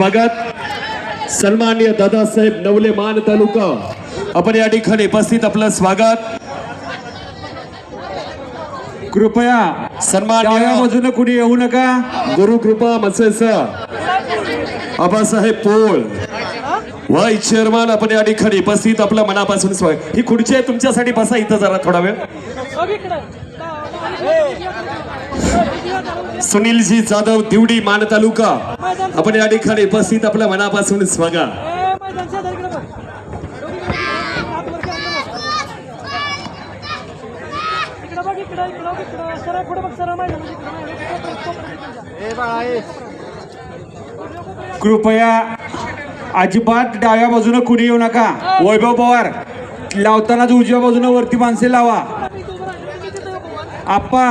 स्वागत सन्मान्य दादासाहेब नवले मान तालुका. आपण या ठिकाणी उपस्थित आपलं स्वागत. कृपया सन्मान्य बाजूने कुणी येऊ नका? गुरुकृपा मसेस. आबासाहेब पोळ. वाईस चेअरमन आपण या ठिकाणी उपस्थित आपलं मनापासून स्वागत ही खुर्ची आहे तुमच्यासाठी बसा इथं जरा थोडा वेळ. सुनीलजी जाधव दिवडी मान तालुका. आपण या ठिकाणी उपस्थित आपलं मनापासून स्वागत. कृपया अजिबात डाव्या बाजूने कुणी येऊ नका. वैभव पवार लावतानाच उजव्या बाजूने वरती माणसे लावा. आप्पा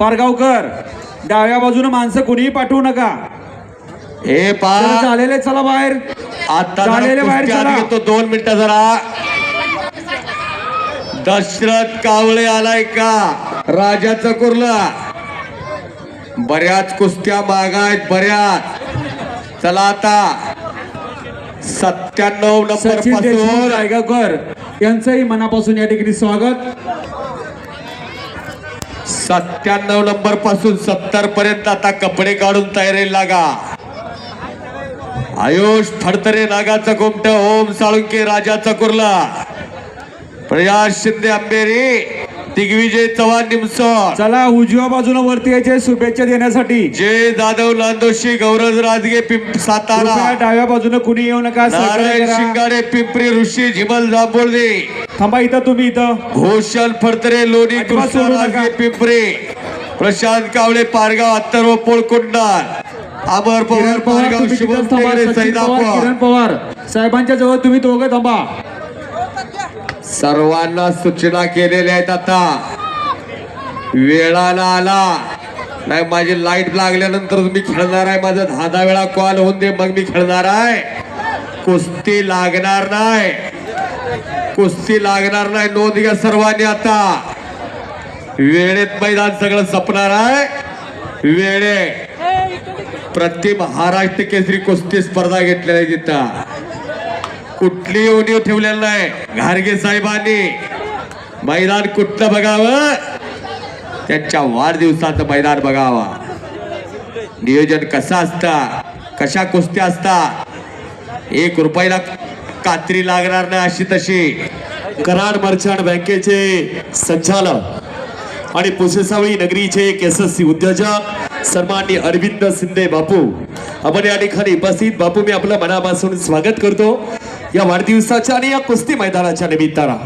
पारगावकर डाव्या बाजूने माणसं कुणीही पाठवू नका. हे चला, पा झालेले चला बाहेर. आता झालेले बाहेर कुस्ती चला. आत घेतो दोन मिनिटं जरा. दशरथ कावळे आलाय का? राजाचं कुर्ला. बऱ्याच कुस्त्या मागायत बऱ्याच. चला आता. सत्त्याण्णव नंबर सचिन देशमुखपासून रायगावकर यांचंही मनापासून या ठिकाणी स्वागत. सत्त्याण्णव नंबरपासून सत्तर पर्यंत आता कपडे काढून तयारी लागा. आयुष फडतरे नागाचा गोमट ओम साळुंके राजाचा कुर्ला. प्रयास शिंदे आंबेरी दिग्विजय चव्हाण निमसोड चला उजव्या बाजूने वरती यायचे शुभेच्छा देण्यासाठी. जय जाधव नांदोशी गौरव राजगे पिंप सातारा. डाव्या बाजूने कुणी येऊ नका नारायण. शिंगाडे पिंपरी ऋषी झिमल जांभोळी थांबा इथं तुम्ही इथं. भूषण फडतरे लोणी कृष्ण पिंपरी प्रशांत कावळे पारगाव अत्तर्व पोळकुंडार. अमर पवार पारगाव शुभम किरण पवार. साहेबांच्या जवळ तुम्ही दोघं थांबा. सर्वांना सूचना केलेल्या आहेत आता. वेळाला आला. नाही माझी लाइट लागल्यानंतर मी खेळणार आहे. माझा दहा दहा वेळा कॉल होऊन दे मग मी खेळणार आहे. कुस्ती लागणार नाही. कुस्ती लागणार नाही नोंद घ्या सर्वांनी आता. वेळेत मैदान सगळं संपणार आहे. वेळे. प्रति महाराष्ट्र केसरी कुस्ती स्पर्धा घेतलेल्या आहे तिथं. कुठली उणीव ठेवलेलं नाही. घारगे साहेबांनी मैदान कुठलं बघावं? त्यांच्या वाढदिवसाचं मैदान बघावा. नियोजन कसं असतं? कशा कुस्त्या असतात? एक रुपयाला कात्री लागणार नाही अशी तशी. कराड मर्चंट बँकेचे संचालक आणि पुसेसावळी नगरीचे एक यशस्वी उद्योजक सन्मान्य अरविंद शिंदे बापू. आपण या ठिकाणी उपस्थित. बापू मी आपलं मनापासून स्वागत करतो. या वाढदिवसाच्या आणि या कुस्ती मैदानाच्या निमित्तानं.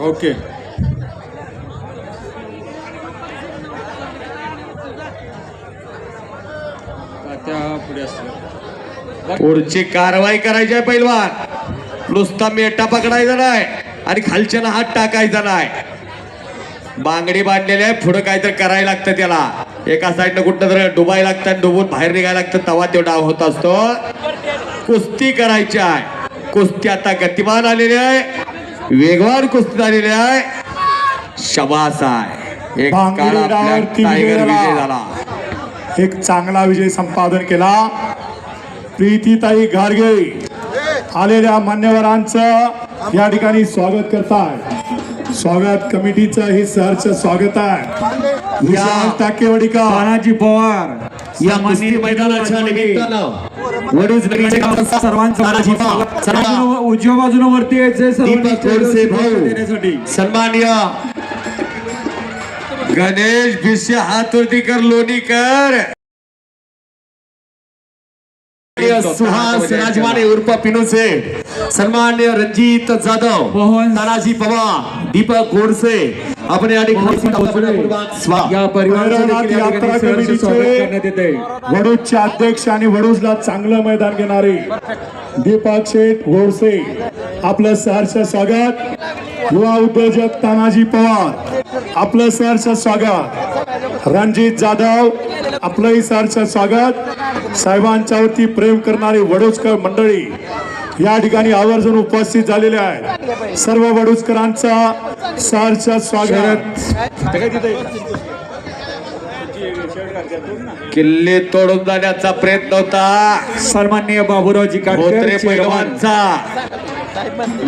ओके. पुढे असतील पुढची कारवाई करायची आहे पैलवान. नुसता मेटा पकडायचा नाही आणि खालच्यानं हात टाकायचा नाही. बांगडी बांधलेली आहे पुढं काहीतरी करायला लागतं त्याला. एका साईडनं कुठं तरी डुबायला लागतं डुबून बाहेर निघायला लागतं तेव्हा तो डाव होत असतो. कुस्ती करायची आहे. कुस्ती आता गतिमान आलेली आहे. वेगवान कुस्ती झालेली आहे. शबास आहे. एक काळ टायगर विजय. झाला. एक चांगला विजय संपादन केला. प्रीतीताई गाडगे आलेल्या मान्यवरांचं या ठिकाणी स्वागत करताय. स्वागत कमिटीचं हे सहर्ष स्वागत आहे. विशाल टाकेवाडीकर. तानाजी पवार या मैदानाच्या निमित्तानं उजव्या बाजूने वरती यायचे सन्मान्य गणेश भिसे हातवरती कर लोणी कर सुहास राजवाने उर्फ पिनुसे सन्मान्य रणजित जाधव तानाजी पवार दीपक गोडसे आपण या ठिकाणी वडूजचे अध्यक्ष आणि वडूजला चांगलं मैदान घेणारे दीपक शेठ गोडसे आपलं सहर्ष स्वागत. युवा उद्योजक तानाजी पवार आपलं सहर्ष स्वागत. रणजित जाधव आपलंही सहर्ष स्वागत. साहेबांच्या वरती प्रेम करणारी वडूजकर मंडळी या ठिकाणी आवर्जून उपस्थित झालेले आहेत. सर्व वडूजकरांचा सहर्ष स्वागत. किल्ले तोडून जाण्याचा प्रयत्न होता. सन्माननीय बाबूरावजी काटकर धोत्रे चेअरमन. पैलवानचा.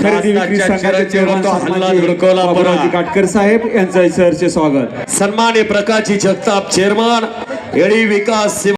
खरेदी विक्री. काटकर साहेब यांचं स्वागत. सन्मान्य प्रकाशजी जगताप चेअरमन. येळी विकास